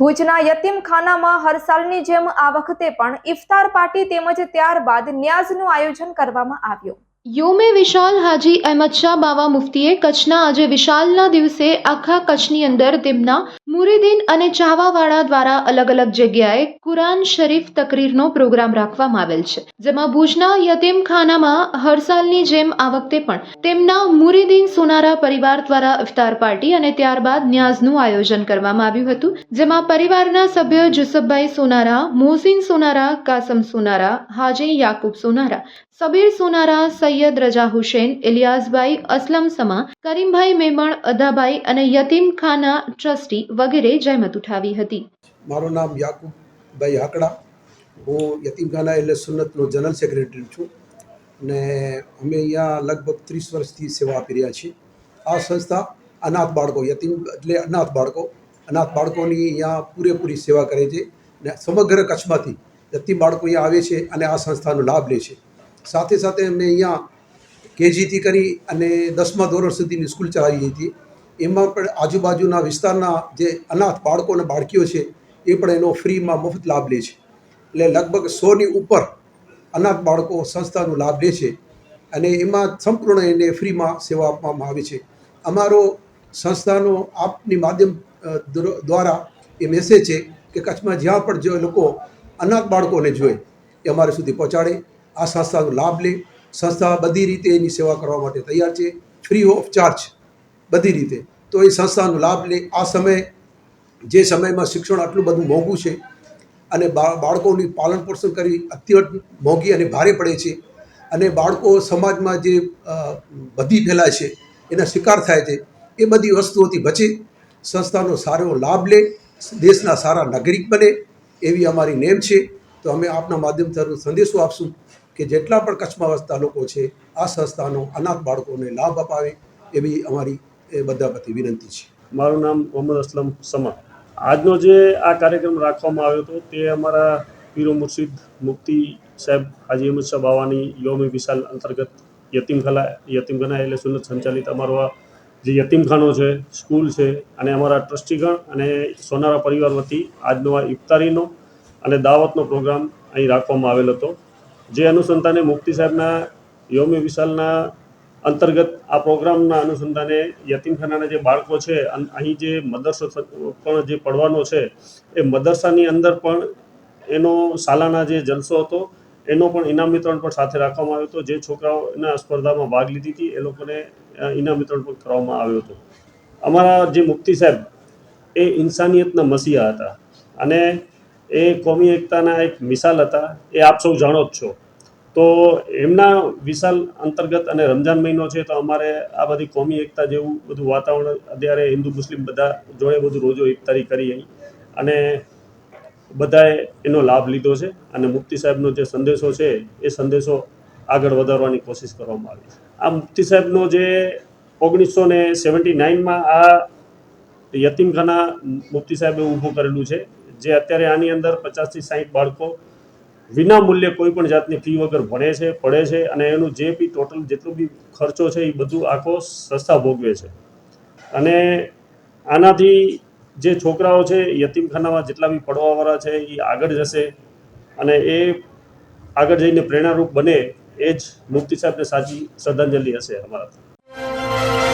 ભુજના યતીમખાનામાં હર સાલની જેમ આ વખતે પણ ઇફતાર પાર્ટી તેમજ ત્યારબાદ ન્યાઝનું આયોજન કરવામાં આવ્યું. યુમે વિશાલ હાજી અહેમદ શાહ બાવા મુફ્તીએ કચ્છના આજે વિશાલના દિવસે આખા કચ્છની અંદર તેમના મુરીદીન અને ચાહવાવાળા દ્વારા અલગ અલગ જગ્યાએ કુરાન શરીફ તકરીરનો પ્રોગ્રામ રાખવામાં આવેલ છે, જેમાં ભુજના યતીમખાનામાં હર સાલની જેમ આ વખતે પણ તેમના મુરીદીન સોનારા પરિવાર દ્વારા ઇફતાર પાર્ટી અને ત્યારબાદ ન્યાઝનું આયોજન કરવામાં આવ્યું હતું, જેમાં પરિવારના સભ્ય જુસફભાઈ સોનારા મોહસિન સોનારા, કાસમ સોનારા, હાજી યાકુબ સોનારા, સબીર સોનારા, સૈયદ રજા હુસેન, ઇલિયાસભાઈ અસલમ સમા, કરીમભાઈ મેમણ, અદાભાઈ અને યતીમખાના ટ્રસ્ટી વગેરે જહેમત ઉઠાવી હતી. મારું નામ યાકુબભાઈ હાકડા હું યતીમખાના એટલે સુન્નતનો જનરલ સેક્રેટરી છું ને અમે અહીંયા લગભગ ત્રીસ વર્ષથી સેવા આપી રહ્યા છીએ. આ સંસ્થા અનાથ બાળકો, યતીમ એટલે અનાથ બાળકો, અનાથ બાળકોની અહીંયા પૂરેપૂરી સેવા કરે છે ને સમગ્ર કચ્છમાંથી યતીમ બાળકો અહીંયા આવે છે અને આ સંસ્થાનો લાભ લે છે. સાથે સાથે અમે અહીંયા કેજીથી કરી અને દસમા ધોરણ સુધીની સ્કૂલ ચલાવી હતી એમાં પણ આજુબાજુના વિસ્તારના જે અનાથ બાળકો અને બાળકીઓ છે, એ પણ એનો ફ્રીમાં મફત લાભ લે છે. એટલે લગભગ સોની ઉપર અનાથ બાળકો સંસ્થાનો લાભ લે છે અને એમાં સંપૂર્ણ એને ફ્રીમાં સેવા આપવામાં આવે છે. અમારો સંસ્થાનો આપની માધ્યમ દ્વારા એ મેસેજ છે કે કચ્છમાં જ્યાં પણ જે લોકો અનાથ બાળકોને જોઈએ એ અમારે સુધી પહોંચાડે, આ સંસ્થાનો લાભ લે. સંસ્થા બધી રીતે એની સેવા કરવા માટે તૈયાર છે. ફ્રી ઓફ ચાર્જ બધી રીતે. તો એ સંસ્થાનો લાભ લે. આ સમયે, જે સમયમાં શિક્ષણ આટલું બધું મોંઘું છે અને બાળકોની પાલન પોષણ કરવી અત્યંત મોંઘી અને ભારે પડે છે અને બાળકો સમાજમાં જે બધી ફેલાય છે, એના શિકાર થાય છે, એ બધી વસ્તુઓથી બચે. સંસ્થાનો સારો લાભ લે, દેશના સારા નાગરિક બને, એવી અમારી નેમ છે. તો અમે આપના માધ્યમ તરફ સંદેશો આપશું કે જેટલા પણ કચ્છમાં વસતા લોકો છે, આ સંસ્થાનો અનાથ બાળકોને લાભ અપાવે એવી અમારી એ બધા પ્રતિ વિનંતી છે. મારું નામ મોહમ્મદ અસલમ સમા આજનો જે આ કાર્યક્રમ રાખવામાં આવ્યો હતો તે અમારા પીરો મુર્શિદ મુક્તિ સાહેબ, હાજી અહમદ શાહ બાવાની યોમ વિશાલ અંતર્ગત યતીમખાના યતીમખાના એટલે સુનત સંચાલિત અમારો આ જે યતીમખાનો છે, સ્કૂલ છે અને અમારા ટ્રસ્ટીગણ અને સોનારા પરિવાર વતી આજનો આ ઇફતારીનો અને દાવતનો પ્રોગ્રામ અહીં રાખવામાં આવેલ હતો. જે અનુસંધાને મુફ્તી સાહેબના યોમ વિશાલના અંતર્ગત આ પ્રોગ્રામના અનુસંધાને યતીમખાનાના જે બાળકો છે અહીં જે મદરસો પણ જે પડવાનો છે, એ મદરસાની અંદર પણ એનો સાલાના જે જલસો હતો, એનો પણ ઇનામ વિતરણ પણ સાથે રાખવામાં આવ્યો હતો. જે છોકરાઓ એના સ્પર્ધામાં ભાગ લીધી હતી, એ લોકોને ઇનામ વિતરણ પણ કરવામાં આવ્યો હતો. અમારા જે મુફ્તી સાહેબ, એ ઇન્સાનિયતના મસીહા હતા. અને એ કોમી એકતાના એક મિસાલ હતા. એ આપ સૌ જાણો જ છો. તો એમના વિશાલ અંતર્ગત અને રમજાન મહિનો છે, તો અમારે આ બધી કોમી એકતા જેવું બધું વાતાવરણ, અત્યારે હિન્દુ, મુસ્લિમ બધા જોડે બધું રોજો ઇફતારી કરી અને બધાએ એનો લાભ લીધો છે અને મુફ્તી સાહેબનો જે સંદેશો છે, એ સંદેશો આગળ વધારવાની કોશિશ કરવામાં આવી આ મુફ્તી સાહેબનો જે ઓગણીસો ને સેવન્ટી નાઇનમાં આ યતીમખાના મુફ્તી સાહેબે ઊભું કરેલું છે, જે અત્યારે આની અંદર પચાસથી સાહીઠ બાળકો વિના મૂલ્યે કોઈ પણ જાતની ફી વગર ભણે છે, પડે છે અને એનું જે બી ટોટલ જેટલો બી ખર્ચો છે એ બધું આખો સંસ્થા ભોગવે છે. અને આનાથી જે છોકરાઓ છે યતીમખાનામાં જેટલા બી પડવાવાળા છે, એ આગળ જશે અને એ આગળ જઈને પ્રેરણારૂપ બને, એ જ મુફ્તી સાહેબને સાચી શ્રદ્ધાંજલિ હશે અમારા